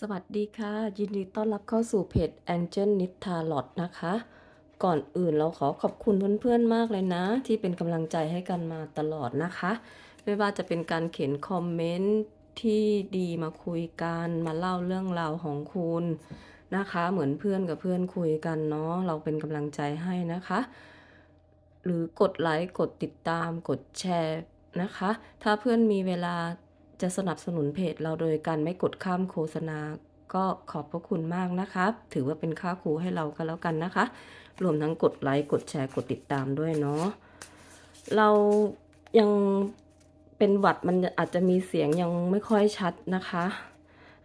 สวัสดีค่ะ ยินดีต้อนรับเข้าสู่เพจ Angel n i t a l o t นะคะ ก่อนอื่นเราขอขอบคุณเพื่อนๆมากเลยนะ ที่เป็นกำลังใจให้กันมาตลอดนะคะ ไม่ว่าจะเป็นการเขียนคอมเมนต์ที่ดีมาคุยกันมาเล่าเรื่องราวของคุณนะคะ เหมือนเพื่อนกับเพื่อนคุยกันเนาะเราเป็นกำลังใจให้นะคะ หรือกดไลค์กดติดตามกดแชร์นะคะ ถ้าเพื่อนมีเวลา จะสนับสนุนเพจเราโดยการไม่กดข้ามโฆษณา ก็ขอบพระคุณมากนะคะถือว่าเป็นค่าครูให้เราก็แล้วกันนะคะ รวมทั้งกดไลค์กดแชร์กดติดตามด้วยเนาะเรายังเป็นหวัดมันอาจจะมีเสียงยังไม่ค่อยชัดนะคะ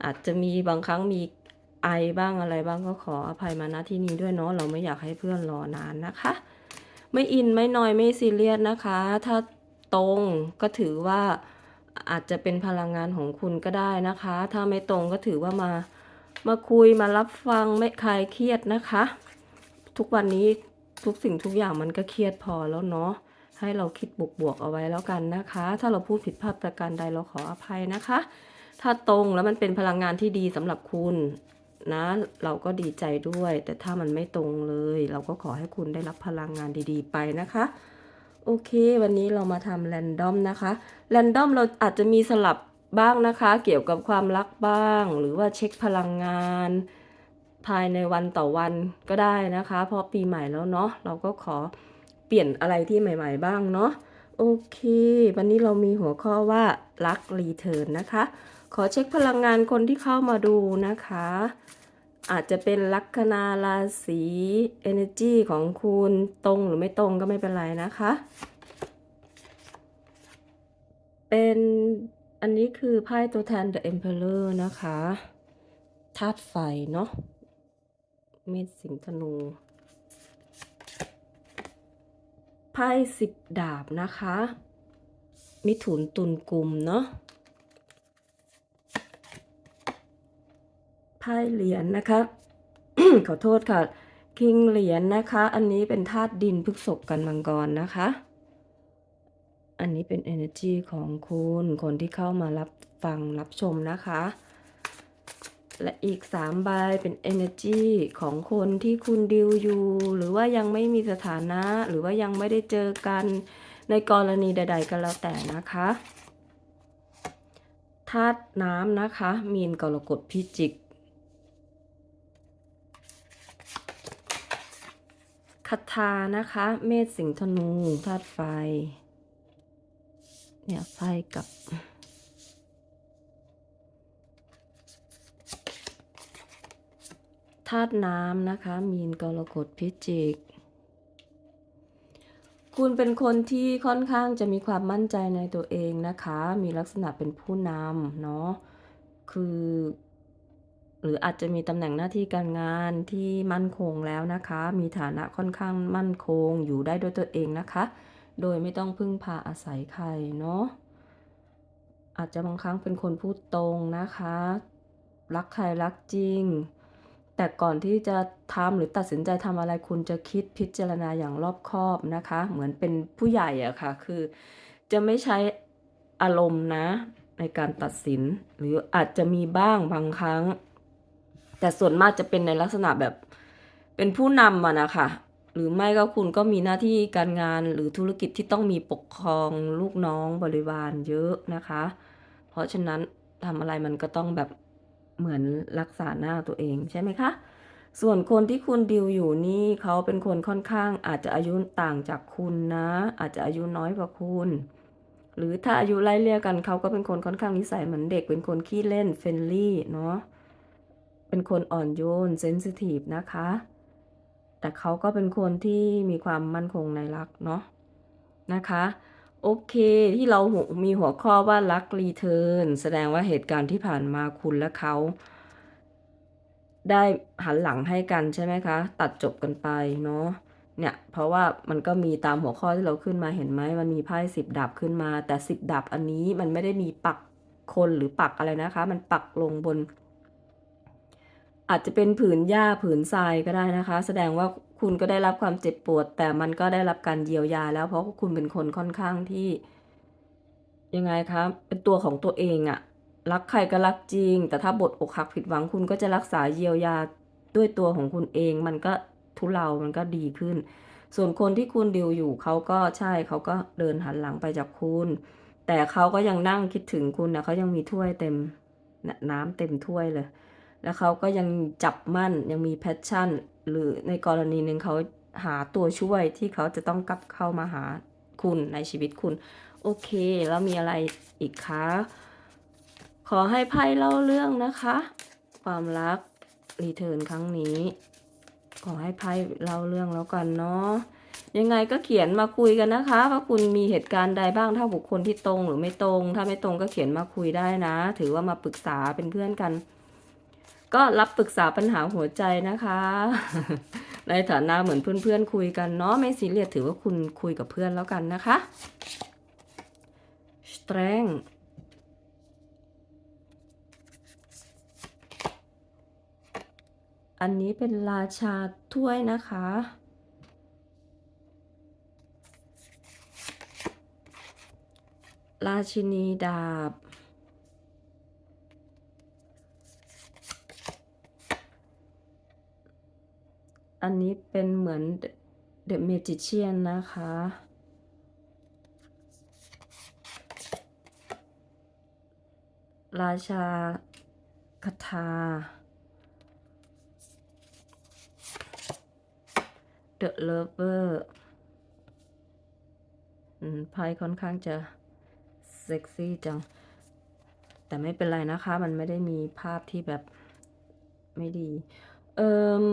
อาจจะมีบางครั้งมีไอบ้างอะไรบ้างก็ขออภัยมาณที่นี้ด้วยเนาะเราไม่อยากให้เพื่อนรอนานนะคะ ไม่อินไม่นอยไม่ซีเรียสนะคะ ถ้าตรงก็ถือว่า อาจจะเป็นพลังงานของคุณก็ได้นะคะ ถ้าไม่ตรงก็ถือว่ามามาคุยมารับฟังไม่คลายเครียดนะคะ ทุกวันนี้ทุกสิ่งทุกอย่างมันก็เครียดพอแล้วเนาะให้เราคิดบวกๆเอาไว้แล้วกันนะคะ ถ้าเราพูดผิดพลาดประการใดเราขออภัยนะคะ ถ้าตรงแล้วมันเป็นพลังงานที่ดีสำหรับคุณนะ เราก็ดีใจด้วย แต่ถ้ามันไม่ตรงเลย เราก็ขอให้คุณได้รับพลังงานดีๆ ไปนะคะ โอเค วันนี้เรามาทำแรนดอมนะคะแรนดอมเราอาจจะมีสลับบ้างนะคะ เกี่ยวกับความรักบ้าง หรือว่าเช็คพลังงาน ภายในวันต่อวันก็ได้นะคะ เพราะปีใหม่แล้วเนาะเราก็ขอเปลี่ยนอะไรที่ใหม่ ๆ บ้างเนาะโอเค วันนี้เรามีหัวข้อว่ารักรีเทิร์นนะคะ ขอเช็คพลังงานคนที่เข้ามาดูนะคะ อาจจะเป็นลัคนาราศี energy ของคุณตรงหรือไม่ตรงก็ไม่เป็นไรนะคะ เป็นอันนี้คือไพ่ตัวแทน The Emperor นะคะธาตุไฟเนาะเมษสิงห์ธนูไพ่สิบดาบนะคะ มิถุนตุลกุมเนาะ ไพ่เหรียญนะคะ ขอโทษค่ะ คิงเหรียญนะคะ อันนี้เป็นธาตุดินพฤกษกกันมังกรนะคะ อันนี้เป็น energy ของคุณคนที่เข้ามารับฟังรับชมนะคะ และอีก3ใบเป็น energy ของคนที่คุณดิวอยู่ หรือว่ายังไม่มีสถานะ หรือว่ายังไม่ได้เจอกันในกรณีใด ๆ ก็แล้วแต่นะคะธาตุน้ำนะคะ มีนกรกฎพิจิก คาถานะคะ เมษสิงห์ธนูธาตุไฟ เนี่ยไฟกับ ธาตุน้ำนะคะ มีนกรกฎพิจิก คุณเป็นคนที่ค่อนข้างจะมีความมั่นใจในตัวเองนะคะ มีลักษณะเป็นผู้นำเนาะ คือ หรืออาจจะมีตำแหน่งหน้าที่การงานที่มั่นคงแล้วนะคะ มีฐานะค่อนข้างมั่นคงอยู่ได้ด้วยตัวเองนะคะ โดยไม่ต้องพึ่งพาอาศัยใครเนาะอาจจะบางครั้งเป็นคนพูดตรงนะคะ รักใครรักจริง แต่ก่อนที่จะทำหรือตัดสินใจทำอะไรคุณจะคิดพิจารณาอย่างรอบคอบนะคะ เหมือนเป็นผู้ใหญ่อะค่ะ คือจะไม่ใช้อารมณ์นะ ในการตัดสิน หรืออาจจะมีบ้างบางครั้ง แต่ส่วนมากจะเป็นในลักษณะแบบเป็นผู้นำอะนะคะ หรือไม่ก็คุณก็มีหน้าที่การงานหรือธุรกิจที่ต้องมีปกครองลูกน้องบริวารเยอะนะคะ เพราะฉะนั้นทำอะไรมันก็ต้องแบบเหมือนรักษาหน้าตัวเองใช่ไหมคะ ส่วนคนที่คุณดิวอยู่นี่เขาเป็นคนค่อนข้างอาจจะอายุต่างจากคุณนะ อาจจะอายุน้อยกว่าคุณ หรือถ้าอายุไล่เลี่ยกันเขาก็เป็นคนค่อนข้างนิสัยเหมือนเด็กเป็นคนขี้เล่นเฟรนลี่เนาะ เป็นคนอ่อนโยนเซนซิทีฟนะคะ แต่เขาก็เป็นคนที่มีความมั่นคงในรักเนาะนะคะโอเคที่เราหัวมีหัวข้อว่ารักรีเทิร์นแสดงว่าเหตุการณ์ที่ผ่านมาคุณและเขา ได้หันหลังให้กันใช่ไหมคะ ตัดจบกันไปเนาะเนี่ยเพราะว่ามันก็มีตามหัวข้อที่เราขึ้นมาเห็นไหมมันมีไพ่สิบดาบขึ้นมา แต่สิบดาบอันนี้มันไม่ได้มีปักคนหรือปักอะไรนะคะ มันปักลงบน อาจจะเป็นผืนหญ้าผืนทรายก็ได้นะคะ แสดงว่าคุณก็ได้รับความเจ็บปวด แต่มันก็ได้รับการเยียวยาแล้วเพราะว่าคุณเป็นคนค่อนข้างที่ ยังไงคะเป็นตัวของตัวเองอะรักใครก็รักจริง แต่ถ้าบทอกหักผิดหวังคุณก็จะรักษาเยียวยาด้วยตัวของคุณเอง มันก็ทุเลา มันก็ดีขึ้น ส่วนคนที่คุณดิวอยู่เขาก็ใช่เขาก็เดินหันหลังไปจากคุณ แต่เขาก็ยังนั่งคิดถึงคุณนะเขายังมีถ้วยเต็มน่ะน้ำเต็มถ้วยเลย แล้วเขาก็ยังจับมั่นยังมีแพชชั่น หรือในกรณีหนึ่งเขาหาตัวช่วยที่เขาจะต้องกลับเข้ามาหาคุณในชีวิตคุณ โอเค แล้วมีอะไรอีกคะขอให้ไพ่เล่าเรื่องนะคะ ความรักรีเทิร์นครั้งนี้ ขอให้ไพ่เล่าเรื่องแล้วกันเนาะยังไงก็เขียนมาคุยกันนะคะ ว่าคุณมีเหตุการณ์ใดบ้างถ้าบุคคลที่ตรงหรือไม่ตรง ถ้าไม่ตรงก็เขียนมาคุยได้นะ ถือว่ามาปรึกษาเป็นเพื่อนกัน ก็รับปรึกษาปัญหาหัวใจนะคะ ในฐานะเหมือนเพื่อนๆคุยกันเนาะไม่ซีเรียสถือว่าคุณคุยกับเพื่อนแล้วกันนะคะ strength อันนี้เป็นราชาถ้วยนะคะ ราชินีดาบ อันนี้เป็นเหมือน The Magician นะคะ ราชาคาถา The Lover อืมไพ่ค่อนข้างจะเซ็กซี่จัง แต่ไม่เป็นไรนะคะ มันไม่ได้มีภาพที่แบบไม่ดี เอิม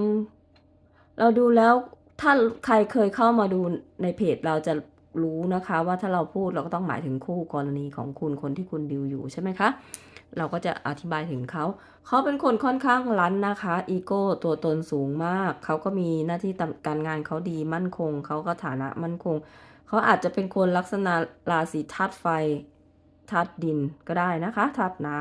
เราดูแล้วถ้าใครเคยเข้ามาดูในเพจเราจะรู้นะคะ ว่าถ้าเราพูดเราก็ต้องหมายถึงคู่กรณีของคุณคนที่คุณดิวอยู่ใช่ไหมคะ เราก็จะอธิบายถึงเขา เขาเป็นคนค่อนข้างรั้นนะคะ อีโก้ตัวตนสูงมาก เขาก็มีหน้าที่การงานเขาดีมั่นคง เขาก็ฐานะมั่นคง เขาอาจจะเป็นคนลักษณะราศีธาตุไฟธาตุดินก็ได้นะคะธาตุน้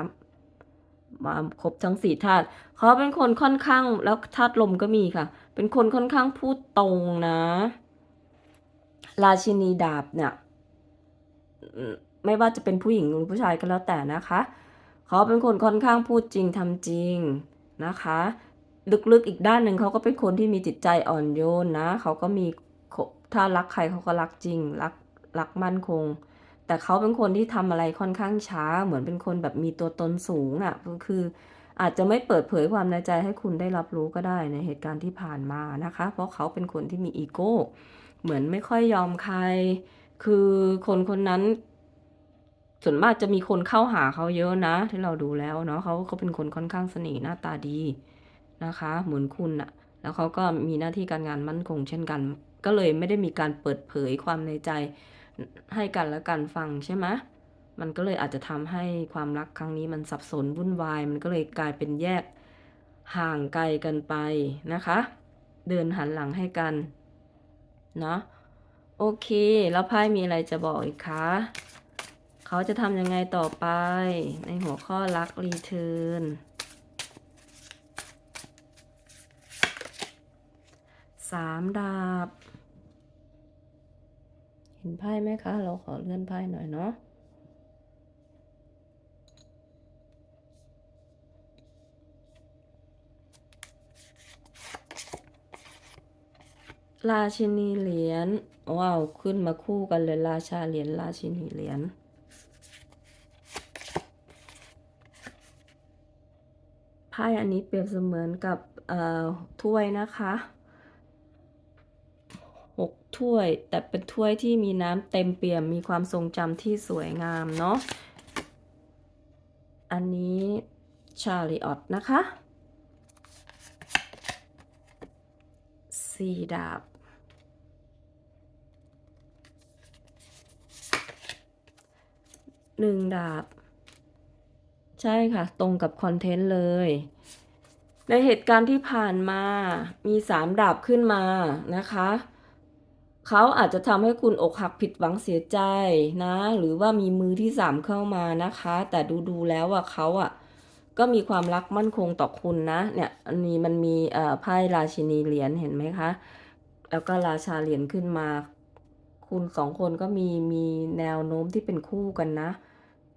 ำมาครบทั้งสี่ธาตุเขาเป็นคนค่อนข้างแล้วธาตุลมก็มีค่ะ เป็นคนค่อนข้างพูดตรงนะ ราชินีดาบเนี่ยไม่ว่าจะเป็นผู้หญิงหรือผู้ชายก็แล้วแต่นะคะ เขาเป็นคนค่อนข้างพูดจริงทำจริงนะคะ ลึกๆอีกด้านหนึ่งเขาก็เป็นคนที่มีจิตใจอ่อนโยนนะ เขาก็มีถ้ารักใครเขาก็รักจริง รักรักมั่นคง แต่เขาเป็นคนที่ทำอะไรค่อนข้างช้า เหมือนเป็นคนแบบมีตัวตนสูงอะ่ะก็คือ อาจจะไม่เปิดเผยความในใจให้คุณได้รับรู้ก็ได้ในเหตุการณ์ที่ผ่านมานะคะ เพราะเขาเป็นคนที่มีอีโก้ เหมือนไม่ค่อยยอมใคร คือคนคนนั้น ส่วนมากจะมีคนเข้าหาเขาเยอะนะ ที่เราดูแล้วเนาะเขาเขาเป็นคนค่อนข้างเสน่ห์หน้าตาดีนะคะ เหมือนคุณอะแล้วเขาก็มีหน้าที่การงานมั่นคงเช่นกัน ก็เลยไม่ได้มีการเปิดเผยความในใจให้กันและกันฟังใช่ไหม มันก็เลยอาจจะทำให้ความรักครั้งนี้มันสับสนวุ่นวาย มันก็เลยกลายเป็นแยกห่างไกลกันไปนะคะ เดินหันหลังให้กันเนาะโอเค แล้วไพ่มีอะไรจะบอกอีกคะ เขาจะทำยังไงต่อไป ในหัวข้อรักรีเทิร์นสามดาบ เห็นไพ่ไหมคะ เราขอเลื่อนไพ่หน่อยเนาะ ราชินีเหรียญว้าวขึ้นมาคู่กันเลยราชาเหรียญราชินีเหรียญไพ่อันนี้เปรียบเสมือนกับถ้วยนะคะหกถ้วย แต่เป็นถ้วยที่มีน้ำเต็มเปี่ยมมีความทรงจำที่สวยงามเนาะอันนี้ชาลิออตนะคะสี่ดาบ หนึ่งดาบ ใช่ค่ะ ตรงกับคอนเทนต์เลย ในเหตุการณ์ที่ผ่านมามีสามดาบขึ้นมานะคะเขาอาจจะทำให้คุณอกหักผิดหวังเสียใจนะ หรือว่ามีมือที่สามเข้ามานะคะ แต่ดูดูๆแล้วว่าเขาอะก็มีความรักมั่นคงต่อคุณนะ เนี่ยอันนี้มันมีไพ่ราชินีเหรียญเห็นไหมคะ แล้วก็ราชาเหรียญขึ้นมา คุณสองคนก็มีมีแนวโน้มที่เป็นคู่กันนะ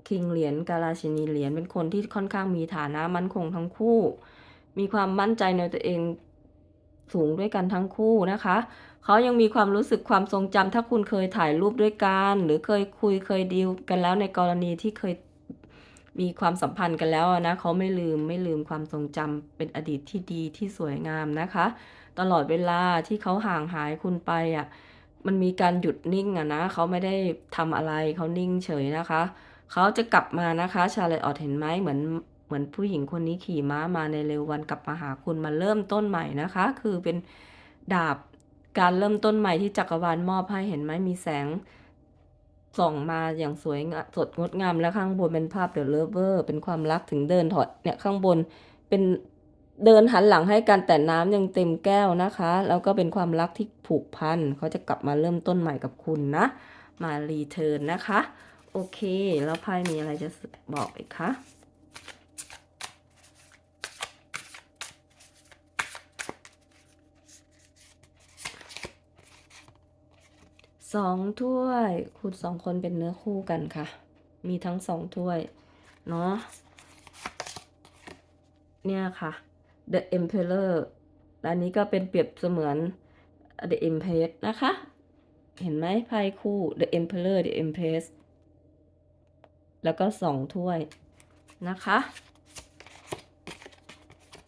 คิงเหรียญกาลาชินีเหรียญเป็นคนที่ค่อนข้างมีฐานะมั่นคงทั้งคู่ มีความมั่นใจในตัวเองสูงด้วยกันทั้งคู่นะคะ เขายังมีความรู้สึกความทรงจำถ้าคุณเคยถ่ายรูปด้วยกัน หรือเคยคุยเคยดีลกันแล้วในกรณีที่เคยมีความสัมพันธ์กันแล้วนะเขาไม่ลืมไม่ลืมความทรงจำเป็นอดีตที่ดีที่สวยงามนะคะ ตลอดเวลาที่เขาห่างหายคุณไปอะ มันมีการหยุดนิ่งอะนะเขาไม่ได้ทำอะไรเขานิ่งเฉยนะคะ เขาจะกลับมานะคะชาเลตออดเห็นไหมเหมือนเหมือนผู้หญิงคนนี้ขี่ม้ามาในเร็ววันกลับมาหาคุณมาเริ่มต้นใหม่นะคะ คือเป็นดาบการเริ่มต้นใหม่ที่จักรวาลมอบให้เห็นไหมมีแสงส่องมาอย่างสวยงามสดงดงามและข้างบนเป็นภาพเดอะเลเวอร์เป็นความรักถึงเดินถอดเนี่ยข้างบนเป็น เดินหันหลังให้กันแต่น้ำยังเต็มแก้วนะคะ แล้วก็เป็นความรักที่ผูกพันเขาจะกลับมาเริ่มต้นใหม่กับคุณนะ มารีเทิร์นนะคะ โอเค แล้วไพ่มีอะไรจะบอกอีกคะสองถ้วยคุณสองคนเป็นเนื้อคู่กันค่ะ มีทั้งสองถ้วย เนาะเนี่ยค่ะ The Emperor และอันนี้ก็เป็นเปรียบเสมือน The Empress นะคะ เห็นไหมไพ่คู่ The Emperor The Empress แล้วก็สองถ้วยนะคะ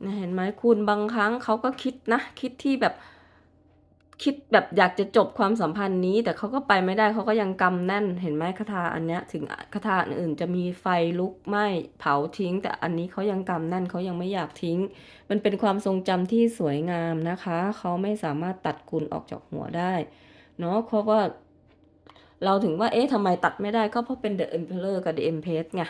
เนี่ยเห็นไหมคุณบางครั้งเขาก็คิดนะ คิดที่แบบ คิดแบบอยากจะจบความสัมพันธ์นี้ แต่เขาก็ไปไม่ได้เขาก็ยังกำแน่นเห็นไหมคาถาอันเนี้ย ถึงคาถาอื่นๆจะมีไฟลุกไหม้เผาทิ้ง แต่อันนี้เขายังกำแน่นเขายังไม่อยากทิ้ง มันเป็นความทรงจำที่สวยงามนะคะเขาไม่สามารถตัดคุณออกจากหัวได้เนาะเพราะว่าเราถึงว่าเอ๊ะทำไมตัดไม่ได้ก็เพราะเป็น The Emperor กับ The Empress ไง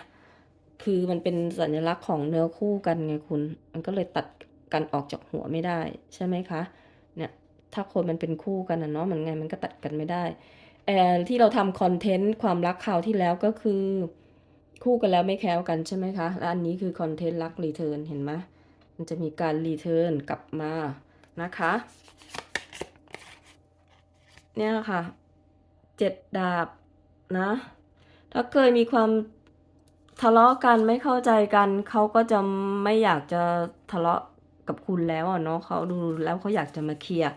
คือมันเป็นสัญลักษณ์ของเนื้อคู่กันไงคุณ มันก็เลยตัดกันออกจากหัวไม่ได้ใช่ไหมคะ ถ้าคนมันเป็นคู่กันนะเนาะมันไงมันก็ตัดกันไม่ได้เอ่อที่เราทำคอนเทนต์ความรักคราวที่แล้วก็คือ คู่กันแล้วไม่แคล้วกันใช่ไหมคะและอันนี้คือคอนเทนต์รักรีเทิร์นเห็นไหมมันจะมีการรีเทิร์นกลับมานะคะ เนี่ยค่ะเจ็ดดาบนะ ถ้าเคยมีความทะเลาะกันไม่เข้าใจกันเขาก็จะไม่อยากจะทะเลาะ กับคุณแล้วอะเนาะเขาดูแล้วเขาอยากจะมาเคลียร์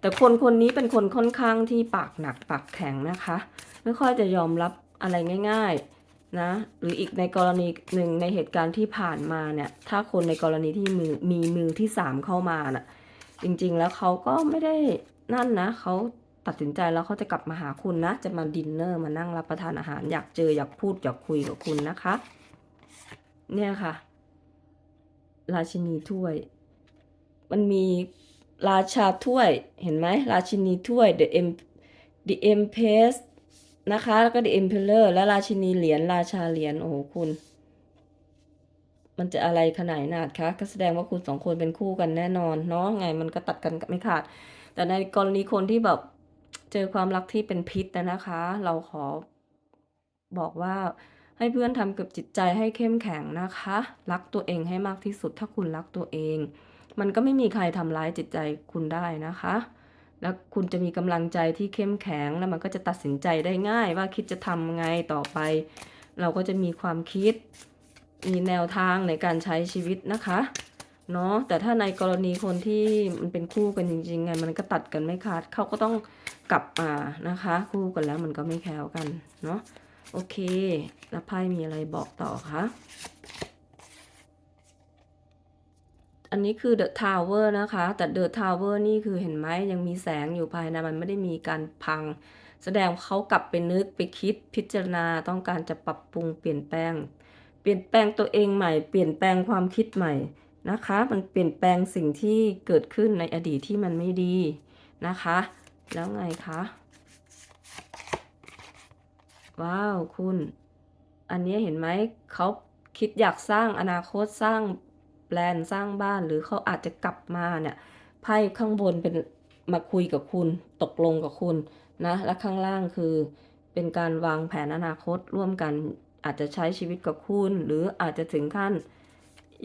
แต่คนคนนี้เป็นคนค่อนข้างที่ปากหนักปากแข็งนะคะ ไม่ค่อยจะยอมรับอะไรง่าย ๆนะหรืออีกในกรณีหนึ่งในเหตุการณ์ที่ผ่านมาเนี่ยถ้าคนในกรณีที่มือมีมือที่สามเข้ามาน่ะจริงๆแล้วเขาก็ไม่ได้นั่นนะเขาตัดสินใจแล้วเขาจะกลับมาหาคุณนะ จะมาดินเนอร์มานั่งรับประทานอาหาร อยากเจออยากพูดอยากคุยกับคุณนะคะ เนี่ยค่ะ ราชินีถ้วย มันมีราชาถ้วยเห็นไหมราชินีถ้วย the em the empress นะคะ แล้วก็ the emperor และราชินีเหรียญราชาเหรียญโอ้โหคุณ มันจะอะไรขนาดนาดคะก็แสดงว่าคุณสองคนเป็นคู่กันแน่นอนเนาะไงมันก็ตัดกันไม่ขาด แต่ในกรณีคนที่แบบเจอความรักที่เป็นพิษนะนะคะ เราขอบอกว่าให้เพื่อนทำกับจิตใจให้เข้มแข็งนะคะ รักตัวเองให้มากที่สุดถ้าคุณรักตัวเอง มันก็ไม่มีใครทำร้ายจิตใจคุณได้นะคะ แล้วคุณจะมีกำลังใจที่เข้มแข็ง แล้วมันก็จะตัดสินใจได้ง่าย ว่าคิดจะทำไงต่อไป เราก็จะมีความคิด มีแนวทางในการใช้ชีวิตนะคะเนาะแต่ถ้าในกรณีคนที่มันเป็นคู่กันจริงๆไงมันก็ตัดกันไม่ขาดเขาก็ต้องกลับมานะคะ คู่กันแล้วมันก็ไม่แคล้วกันเนาะโอเคแล้วไพ่มีอะไรบอกต่อคะ อันนี้คือ The Tower นะคะ แต่ The Tower นี่คือเห็นไหมยังมีแสงอยู่ภายในมันไม่ได้มีการพัง แสดงว่าเขากลับไปนึกไปคิดพิจารณาต้องการจะปรับปรุงเปลี่ยนแปลง เปลี่ยนแปลงตัวเองใหม่ เปลี่ยนแปลงความคิดใหม่นะคะ มันเปลี่ยนแปลงสิ่งที่เกิดขึ้นในอดีตที่มันไม่ดีนะคะ แล้วไงคะว้าวคุณ อันนี้เห็นไหมเขาคิดอยากสร้างอนาคตสร้าง แปลนสร้างบ้านหรือเขาอาจจะกลับมาเนี่ยไพ่ข้างบนเป็นมาคุยกับคุณ ตกลงกับคุณนะและข้างล่างคือ เป็นการวางแผนอนาคตร่วมกันอาจจะใช้ชีวิตกับคุณ หรืออาจจะถึงขั้น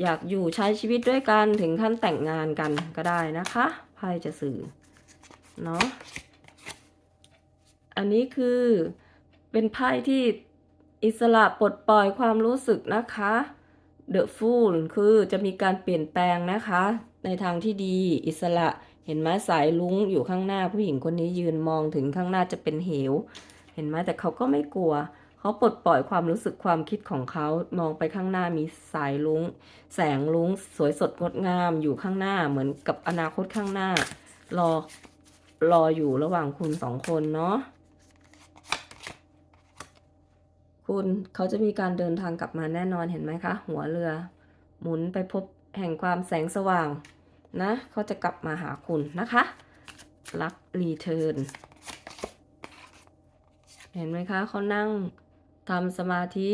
อยากอยู่ใช้ชีวิตด้วยกันถึงขั้นแต่งงานกันก็ได้นะคะไพ่จะสื่อเนาะอันนี้คือเป็นไพ่ที่อิสระปลดปล่อยความรู้สึกนะคะ The Fool คือจะมีการเปลี่ยนแปลงนะคะ ในทางที่ดีอิสระเห็นไหมสายลุ้งอยู่ข้างหน้าผู้หญิงคนนี้ยืนมองถึงข้างหน้าจะเป็นเหว เห็นไหมแต่เขาก็ไม่กลัว เขาปลดปล่อยความรู้สึกความคิดของเขามองไปข้างหน้ามีสายลุ้ง แสงลุ้ง สวยสดงดงามอยู่ข้างหน้าเหมือนกับอนาคตข้างหน้ารอรออยู่ระหว่างคุณสองคนเนาะ คุณเขาจะมีการเดินทางกลับมาแน่นอนเห็นไหมคะ หัวเรือ หมุนไปพบแห่งความแสงสว่างนะเขาจะกลับมาหาคุณนะคะรักรีเทิร์นเห็นไหมคะเขานั่งทำสมาธิ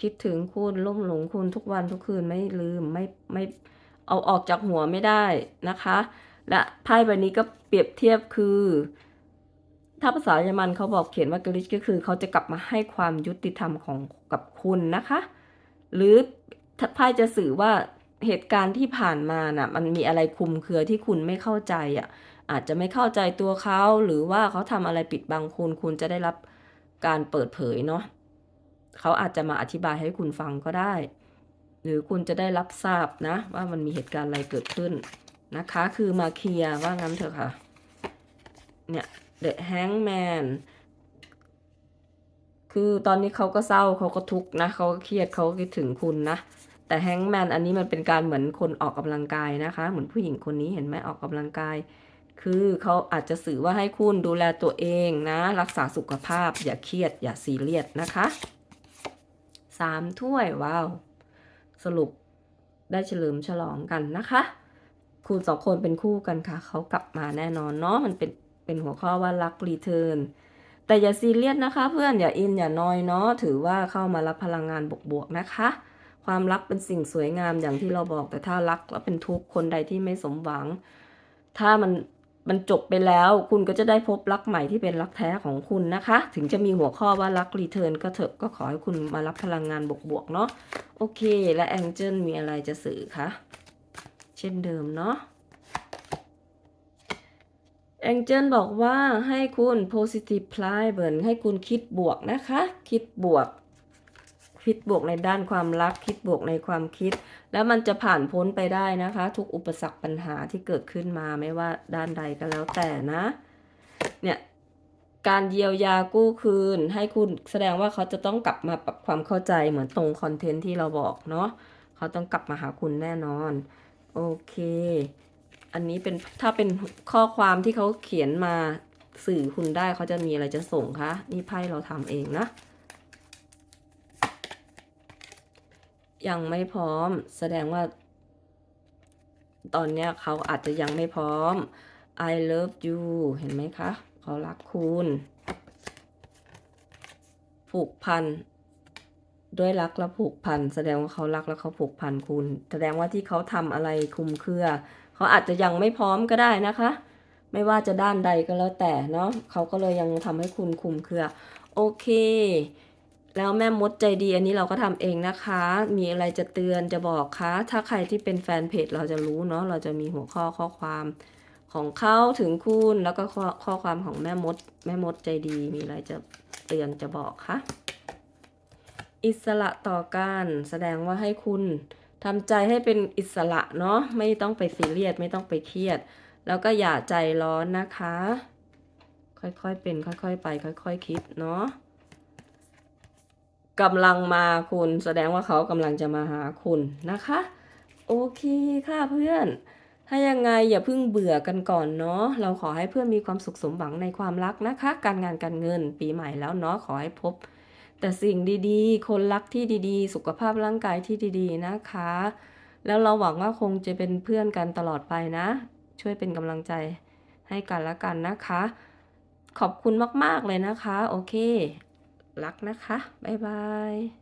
คิดถึงคุณล่มหลงคุณทุกวันทุกคืนไม่ลืมไม่ไม่เอาออกจากหัวไม่ได้นะคะ และไพ่ใบนี้ก็เปรียบเทียบคือ ถ้าภาษาเยอรมันเขาบอกเขียนว่ากริชก็คือเขาจะกลับมาให้ความยุติธรรมของกับคุณนะคะ หรือไพ่จะสื่อว่าเหตุการณ์ที่ผ่านมาน่ะมันมีอะไรคุมเครือที่คุณไม่เข้าใจอะอาจจะไม่เข้าใจตัวเขาหรือว่าเขาทำอะไรปิดบังคุณ คุณจะได้รับการเปิดเผยเนาะเขาอาจจะมาอธิบายให้คุณฟังก็ได้ หรือคุณจะได้รับทราบนะ ว่ามันมีเหตุการณ์อะไรเกิดขึ้นนะคะ คือมาเคลียร์ว่างั้นเถอะค่ะ เนี่ย The Hangman คือตอนนี้เขาก็เศร้าเขาก็ทุกข์นะเขาก็เครียดเขาก็คิดถึงคุณนะ แต่แฮงแมนอันนี้มันเป็นการเหมือนคนออกกำลังกายนะคะ เหมือนผู้หญิงคนนี้เห็นไหมออกกำลังกาย คือเขาอาจจะสื่อว่าให้คุณดูแลตัวเองนะ รักษาสุขภาพ อย่าเครียด อย่าซีเรียสนะคะสามถ้วยว้าว สรุปได้เฉลิมฉลองกันนะคะ คุณสองคนเป็นคู่กันค่ะ เขากลับมาแน่นอนเนาะมันเป็น เป็นหัวข้อว่ารักรีเทิร์นแต่อย่าซีเรียสนะคะ เพื่อนอย่าอินอย่านอยเนาะถือว่าเข้ามารับพลังงานบวกๆนะคะ ความรักเป็นสิ่งสวยงามอย่างที่เราบอกแต่ถ้ารักแล้วเป็นทุกข์คนใดที่ไม่สมหวัง ถ้ามันมันจบไปแล้ว คุณก็จะได้พบรักใหม่ที่เป็นรักแท้ของคุณนะคะ ถึงจะมีหัวข้อว่ารักรีเทิร์นก็เถอะก็ขอให้คุณมารับพลังงานบวกๆเนาะโอเค และแองเจิลมีอะไรจะสื่อคะเช่นเดิมเนาะ แองเจิลบอกว่าให้คุณ positive p l y เบิร์นให้คุณคิดบวกนะคะ คิดบวก คิดบวกในด้านความรัก คิดบวกในความคิด แล้วมันจะผ่านพ้นไปได้นะคะ ทุกอุปสรรคปัญหาที่เกิดขึ้นมาไม่ว่าด้านใดก็แล้วแต่นะ เนี่ยการเยียวยากู้คืน ให้คุณแสดงว่าเขาจะต้องกลับมาปรับความเข้าใจเหมือนตรงคอนเทนต์ที่เราบอกเนาะเขาต้องกลับมาหาคุณแน่นอน โอเค อันนี้เป็นถ้าเป็นข้อความที่เขาเขียนมาสื่อคุณได้เขาจะมีอะไรจะส่งคะ นี่ไพ่เราทำเองนะ ยังไม่พร้อม แสดงว่า ตอนเนี้ยเขาอาจจะยังไม่พร้อม I love you เห็นไหมคะ เขารักคุณ ผูกพัน ด้วยรักและผูกพัน แสดงว่าเขารักและเขาผูกพันคุณ แสดงว่าที่เขาทำอะไรคุมเครือ เขาอาจจะยังไม่พร้อมก็ได้นะคะ ไม่ว่าจะด้านใดก็แล้วแต่เนาะเขาก็เลยยังทำให้คุณคุมเครือ โอเค แล้วแม่มดใจดีอันนี้เราก็ทำเองนะคะ มีอะไรจะเตือนจะบอกคะ ถ้าใครที่เป็นแฟนเพจเราจะรู้เนาะเราจะมีหัวข้อข้อความของเขาถึงคุณแล้วก็ข้อข้อความของแม่มด แม่มดใจดีมีอะไรจะเตือนจะบอกคะอิสระต่อการแสดงว่าให้คุณ ทำใจให้เป็นอิสระเนาะไม่ต้องไปซีเรียสไม่ต้องไปเครียด แล้วก็อย่าใจร้อนนะคะ ค่อยๆเป็น ค่อยๆไป ค่อยๆคคิดเนาะกำลังมาคุณแสดงว่าเขากำลังจะมาหาคุณนะคะ โอเคค่ะเพื่อน ถ้ายังไงอย่าเพิ่งเบื่อกันก่อนเนาะเราขอให้เพื่อนมีความสุขสมหวังในความรักนะคะ การงานการเงินปีใหม่แล้วเนาะขอให้พบ แต่สิ่งดีๆ คนรักที่ดีๆ สุขภาพร่างกายที่ดีๆนะคะ แล้วเราหวังว่าคงจะเป็นเพื่อนกันตลอดไปนะ ช่วยเป็นกำลังใจให้กันและกันนะคะ ขอบคุณมากๆเลยนะคะ โอเค รักนะคะ บ๊ายบาย